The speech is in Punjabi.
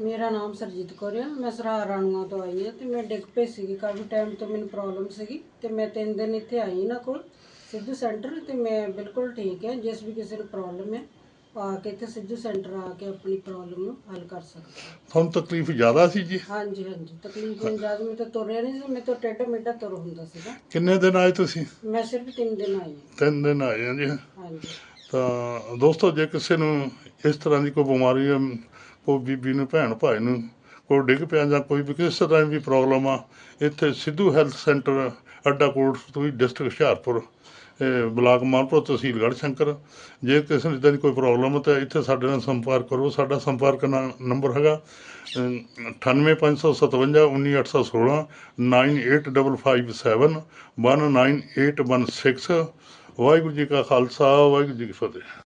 ਮੇਰਾ ਨਾਮ ਸਰਜੀਤ ਕੌਰ ਹੈ ਮੈਂ ਸਰਾਹ ਰਾਣੂਆਂ ਤੋਂ ਆਈ ਹਾਂ ਤੇ ਮੈਂ ਡਿੱਗ ਪਈ ਸੀਗੀ। ਕਾਫੀ ਟਾਈਮ ਤੋਂ ਮੈਨੂੰ ਪ੍ਰੋਬਲਮ ਸੀਗੀ ਤੇ ਮੈਂ ਤਿੰਨ ਦਿਨ ਇੱਥੇ ਆਈ ਇਹਨਾਂ ਕੋਲ ਸਿੱਧੂ ਸੈਂਟਰ ਤੇ ਮੈਂ ਬਿਲਕੁਲ ਠੀਕ ਹੈ ਜਿਸ ਵੀ ਕਿਸੇ ਨੂੰ ਪ੍ਰੋਬਲਮ ਹੈ ਆ ਕੇ ਇੱਥੇ ਸਿੱਧੂ ਸੈਂਟਰ ਆ ਕੇ ਆਪਣੀ ਪ੍ਰੋਬਲਮ ਨੂੰ ਹੱਲ ਕਰ ਸਕਦਾ। ਹੈ। ਤੁਹਾਨੂੰ ਤਕਲੀਫ ਜ਼ਿਆਦਾ ਸੀ ਜੀ? ਹਾਂਜੀ ਹਾਂਜੀ। ਤਕਲੀਫ ਨਹੀਂ ਜਦ ਮੈਂ ਤਾਂ ਤੁਰਿਆ ਨਹੀਂ ਸੀ। ਮੈਂ ਤਾਂ ਟੇਢਾ ਮੇਢਾ ਤੁਰ ਹੁੰਦਾ ਸੀਗਾ। ਕਿੰਨੇ ਦਿਨ ਆਏ ਤੁਸੀਂ? ਮੈਂ ਸਿਰਫ ਤਿੰਨ ਦਿਨ ਆਈ ਹਾਂ। ਤਿੰਨ ਦਿਨ ਆਏ ਆ ਜੀ। ਹਾਂਜੀ। ਤਾਂ ਦੋਸਤੋ ਜੇ ਕਿਸੇ ਨੂੰ ਇਸ ਤਰ੍ਹਾਂ ਦੀ ਕੋਈ ਬਿਮਾਰੀ ਹੈ ਕੋਈ ਬੀਬੀ ਨੂੰ ਭੈਣ ਭਾਈ ਨੂੰ ਕੋਈ ਡਿੱਗ ਪਿਆ ਜਾਂ ਕੋਈ ਵੀ ਕਿਸੇ ਤਰ੍ਹਾਂ ਵੀ ਪ੍ਰੋਬਲਮ ਆ ਇੱਥੇ ਸਿੱਧੂ ਹੈਲਥ ਸੈਂਟਰ ਅੱਡਾ ਕੋਟ ਤੋਂ ਡਿਸਟ੍ਰਿਕਟ ਹੁਸ਼ਿਆਰਪੁਰ ਬਲਾਕ ਮਾਨਪੁਰ ਤਹਿਸੀਲ ਗੜ੍ਹ ਸ਼ੰਕਰ। ਜੇ ਕਿਸੇ ਨੂੰ ਇਦਾਂ ਦੀ ਕੋਈ ਪ੍ਰੋਬਲਮ ਹੈ ਤਾਂ ਇੱਥੇ ਸਾਡੇ ਨਾਲ ਸੰਪਰਕ ਕਰੋ। ਸਾਡਾ ਸੰਪਰਕ ਨਾ- ਨੰਬਰ ਹੈਗਾ ਅਮ, 98557 19816 98557 19816 ਵਾਹਿਗੁਰੂ ਜੀ ਕਾ ਖਾਲਸਾ ਵਾਹਿਗੁਰੂ ਜੀ ਕੀ ਫਤਿਹ।